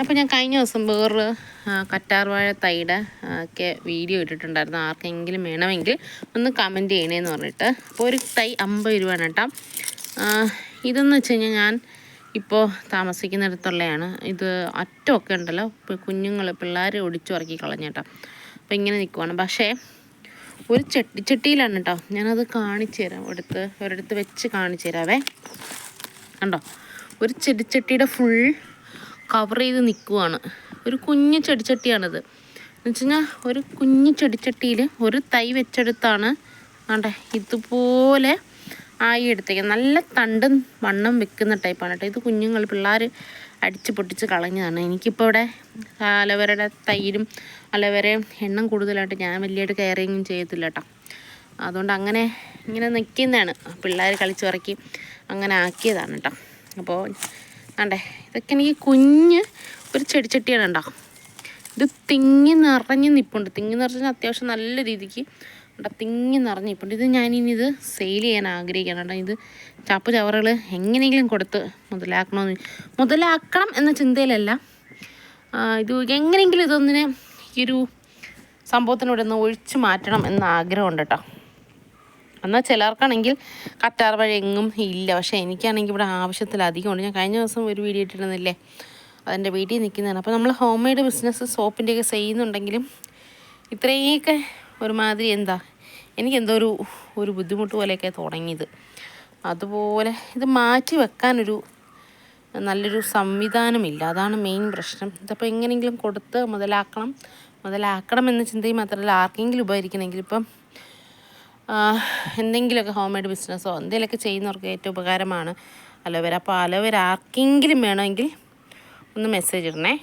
അപ്പോൾ ഞാൻ കഴിഞ്ഞ ദിവസം വേറൊരു കറ്റാർവാഴ തൈയുടെ ഒക്കെ വീഡിയോ ഇട്ടിട്ടുണ്ടായിരുന്നു. ആർക്കെങ്കിലും വേണമെങ്കിൽ ഒന്ന് കമന്റ് ചെയ്യണേന്ന് പറഞ്ഞിട്ട്. അപ്പോൾ ഒരു തൈ അമ്പത് രൂപയാണ് കേട്ടോ. ഇതെന്ന് വെച്ച് കഴിഞ്ഞാൽ ഞാൻ ഇപ്പോൾ താമസിക്കുന്നിടത്തുള്ളതാണ് ഇത് അറ്റമൊക്കെ ഉണ്ടല്ലോ. കുഞ്ഞുങ്ങൾ പിള്ളേർ ഒടിച്ചു ഇറക്കി കളഞ്ഞേട്ടോ അപ്പോൾ ഇങ്ങനെ നിൽക്കുവാണ് പക്ഷേ ഒരു ചട്ടിച്ചട്ടിയിലാണ് കേട്ടോ. ഞാനത് കാണിച്ചു തരാം. എടുത്ത് ഒരിടത്ത് വെച്ച് കാണിച്ചു തരാവേ. കണ്ടോ? ഒരു ചെടിച്ചട്ടിയുടെ ഫുൾ കവർ ചെയ്ത് നിൽക്കുവാണ് ഒരു കുഞ്ഞു ചെടിച്ചട്ടിയാണിത്. എന്ന് വെച്ച് കഴിഞ്ഞാൽ ഒരു കുഞ്ഞു ചെടിച്ചട്ടിയിൽ ഒരു തൈ വെച്ചെടുത്താണ് ആണ്ടെ ഇതുപോലെ ആയി എടുത്തേക്കുന്നത് നല്ല തണ്ടും വണ്ണം വെക്കുന്ന ടൈപ്പാണ് കേട്ടോ. ഇത് കുഞ്ഞുങ്ങൾ പിള്ളേർ അടിച്ച് പൊട്ടിച്ച് കളഞ്ഞതാണ്. എനിക്കിപ്പോൾ ഇവിടെ അലവരയുടെ തൈരും അലവരയും എണ്ണം കൂടുതലായിട്ട് ഞാൻ വലിയായിട്ട് കെയറിങ്ങും ചെയ്യത്തില്ല കേട്ടോ. അതുകൊണ്ട് അങ്ങനെ ഇങ്ങനെ നിൽക്കുന്നതാണ് പിള്ളേർ കളിച്ചുറക്കി അങ്ങനെ ആക്കിയതാണ് കേട്ടോ. അപ്പോൾ ആണ്ടേ ഇതൊക്കെ എനിക്ക് കുഞ്ഞ് ഒരു ചെടിച്ചട്ടിയാണ് ഉണ്ടോ ഇത് തിങ്ങി നിറഞ്ഞ് നിൽപ്പുണ്ട് തിങ്ങി നിറഞ്ഞാൽ അത്യാവശ്യം നല്ല രീതിക്ക് ഉണ്ടോ? തിങ്ങി നിറഞ്ഞ് നിൽപ്പുണ്ട് ഇത് ഞാനിനി ഇത് സെയിൽ ചെയ്യാൻ ആഗ്രഹിക്കുകയാണ് കേട്ടോ. ഇത് ചാപ്പ് ചവറുകൾ എങ്ങനെയെങ്കിലും കൊടുത്ത് മുതലാക്കണമെന്ന് മുതലാക്കണം എന്ന ചിന്തയിലല്ല. ഇത് എങ്ങനെയെങ്കിലും ഇതൊന്നിനെ ഈ ഒരു സംഭവത്തിനോട് ഒന്ന് ഒഴിച്ചു മാറ്റണം എന്ന ആഗ്രഹമുണ്ട് കേട്ടോ. എന്നാൽ ചിലർക്കാണെങ്കിൽ കറ്റാർ വഴി എങ്ങും ഇല്ല. പക്ഷേ എനിക്കാണെങ്കിൽ ഇവിടെ ആവശ്യത്തിലധികം ഉണ്ട് ഞാൻ കഴിഞ്ഞ ദിവസം ഒരു വീഡിയോ ഇട്ടിരുന്നില്ലേ? അതെന്റെ വീട്ടിൽ നിൽക്കുന്നതാണ്. അപ്പോൾ നമ്മൾ ഹോം മെയ്ഡ് ബിസിനസ് സോപ്പിന്റെയൊക്കെ ചെയ്യുന്നുണ്ടെങ്കിലും ഇത്രയൊക്കെ ഒരുമാതിരി എന്താ? എനിക്കെന്തോ ഒരു ഒരു ബുദ്ധിമുട്ട് പോലെയൊക്കെ തുടങ്ങിയത്. അതുപോലെ ഇത് മാറ്റി വെക്കാനൊരു നല്ലൊരു സംവിധാനമില്ല. അതാണ് മെയിൻ പ്രശ്നം. ഇതപ്പോൾ എങ്ങനെയെങ്കിലും കൊടുത്ത് മുതലാക്കണം. മുതലാക്കണം എന്ന ചിന്തയും മാത്രമല്ല ആർക്കെങ്കിലും ഉപകരിക്കണമെങ്കിൽ ഇപ്പം എന്തെങ്കിലുമൊക്കെ ഹോം മെയ്ഡ് ബിസിനസ്സോ എന്തെങ്കിലുമൊക്കെ ചെയ്യുന്നവർക്ക് ഏറ്റവും ഉപകാരമാണ്. അലോവേര. അപ്പോൾ അലോവേര ആർക്കെങ്കിലും വേണമെങ്കിൽ ഒന്ന് മെസ്സേജ് ഇടണേ.